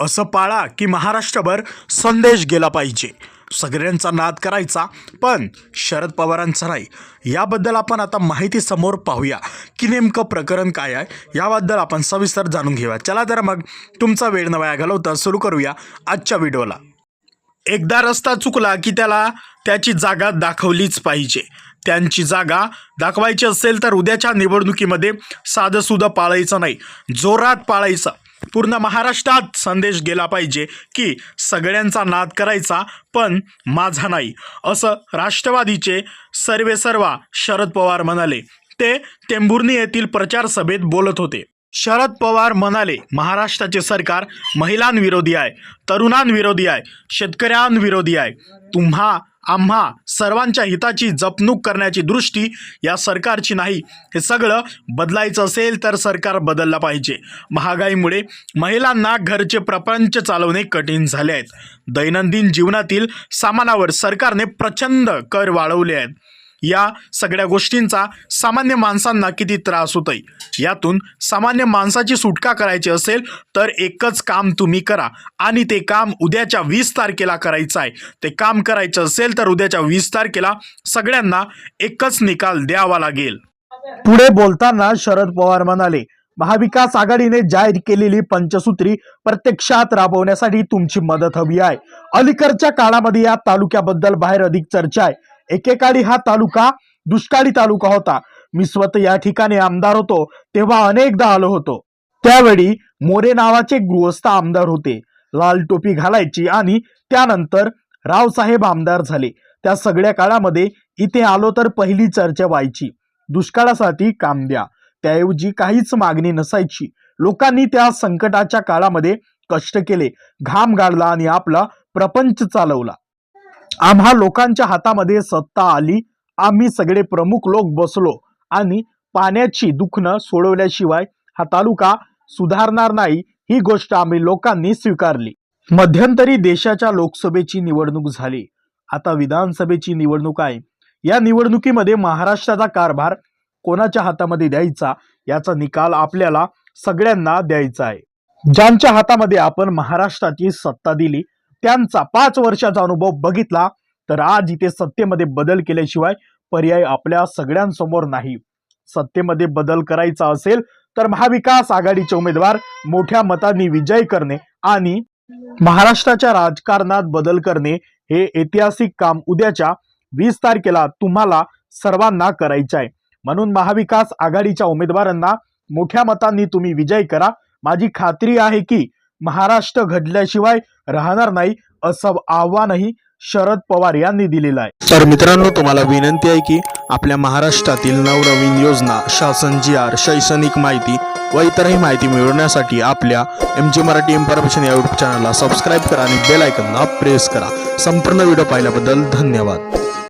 असं पाळा की महाराष्ट्रभर संदेश गेला पाहिजे. सगळ्यांचा नाद करायचा पण शरद पवारांचा नाही. याबद्दल आपण आता माहिती समोर पाहूया की नेमकं प्रकरण काय आहे याबद्दल आपण सविस्तर जाणून घेऊया. चला तर मग तुमचा वेळ न वाया घालवता सुरू करूया आजच्या व्हिडिओला. एकदा रस्ता चुकला की त्याला त्याची जागा दाखवलीच पाहिजे. त्यांची जागा दाखवायची असेल तर उद्याच्या निवडणुकीमध्ये साधंसुद्धा पाळायचं नाही. जोरात पाळायचं. पूर्ण महाराष्ट्रात संदेश गेला पाहिजे की सगळ्यांचा नाद करायचा पण माझा नाही. असं राष्ट्रवादीचे सर्वेसर्वा शरद पवार म्हणाले. ते टेंभुर्णी येथील प्रचार सभेत बोलत होते. शरद पवार म्हणाले महाराष्ट्राचे सरकार महिलांविरोधी आहे तरुणांविरोधी आहे शेतकऱ्यांविरोधी आहे. तुम्हा आम्हा सर्वांच्या हिताची जपणूक करण्याची दृष्टी या सरकारची नाही. हे सगळं बदलायचं असेल तर सरकार बदललं पाहिजे. महागाईमुळे महिलांना घरचे प्रपंच चालवणे कठीण झाले आहेत. दैनंदिन जीवनातील सामानावर सरकारने प्रचंड कर वाढवले आहेत. या सगळ्या गोष्टींचा सामान्य माणसांना किती त्रास होतोय? यातून सामान्य माणसाची सुटका करायची असेल तर एकच काम तुम्ही करा. आणि ते काम उद्याच्या वीस तारखेला करायचं आहे. ते काम करायचं असेल तर उद्याच्या वीस तारखेला सगळ्यांना एकच निकाल द्यावा लागेल. पुढे बोलताना शरद पवार म्हणाले महाविकास आघाडीने जाहीर केलेली पंचसूत्री प्रत्यक्षात राबवण्यासाठी तुमची मदत हवी आहे. अलीकडच्या काळामध्ये या तालुक्याबद्दल बाहेर अधिक चर्चा आहे. एकेकाळी हा तालुका दुष्काळी तालुका होता. मी स्वतः या ठिकाणी आमदार होतो तेव्हा अनेकदा आलो होतो. त्यावेळी मोरे नावाचे गृहस्थ आमदार होते. लाल टोपी घालायची आणि त्यानंतर रावसाहेब आमदार झाले. त्या सगळ्या काळामध्ये इथे आलो तर पहिली चर्चा व्हायची. दुष्काळासाठी काम द्या. त्याऐवजी काहीच मागणी नसायची. लोकांनी त्या संकटाच्या काळामध्ये कष्ट केले घाम गाडला आणि आपला प्रपंच चालवला. आम्हा लोकांच्या हातामध्ये सत्ता आली. आम्ही सगळे प्रमुख लोक बसलो आणि पाण्याची दुखणं सोडवल्याशिवाय हा तालुका सुधारणार नाही ही गोष्ट आम्ही लोकांनी स्वीकारली. मध्यंतरी देशाच्या लोकसभेची निवडणूक झाली. आता विधानसभेची निवडणूक आहे. या निवडणुकीमध्ये महाराष्ट्राचा कारभार कोणाच्या हातामध्ये द्यायचा याचा निकाल आपल्याला सगळ्यांना द्यायचा आहे. ज्यांच्या हातामध्ये आपण महाराष्ट्राची सत्ता दिली त्यांचा पाच वर्षाचा अनुभव बघितला तर आज इथे सत्तेमध्ये बदल केल्याशिवाय पर्याय आपल्या सगळ्यांसमोर नाही. सत्तेमध्ये बदल करायचा असेल तर महाविकास आघाडीचे उमेदवार मोठ्या मतांनी विजय करणे आणि महाराष्ट्राच्या राजकारणात बदल करणे हे ऐतिहासिक काम उद्याच्या वीस तारखेला तुम्हाला सर्वांना करायचं आहे. म्हणून महाविकास आघाडीच्या उमेदवारांना मोठ्या मतांनी तुम्ही विजय करा. माझी खात्री आहे की महाराष्ट्र घडल्याशिवाय राहणार नाही असं आव्हानही शरद पवार यांनी दिलेलं आहे. तर मित्रांनो तुम्हाला विनंती आहे की आपल्या महाराष्ट्रातील नवनवीन योजना शासन जी आर शैक्षणिक माहिती व इतरही माहिती मिळवण्यासाठी आपल्या एम जी मराठी इन्फॉर्मेशन या युट्यूब चॅनलला सबस्क्राईब करा आणि बेलायकनला प्रेस करा. संपूर्ण व्हिडिओ पाहिल्याबद्दल धन्यवाद.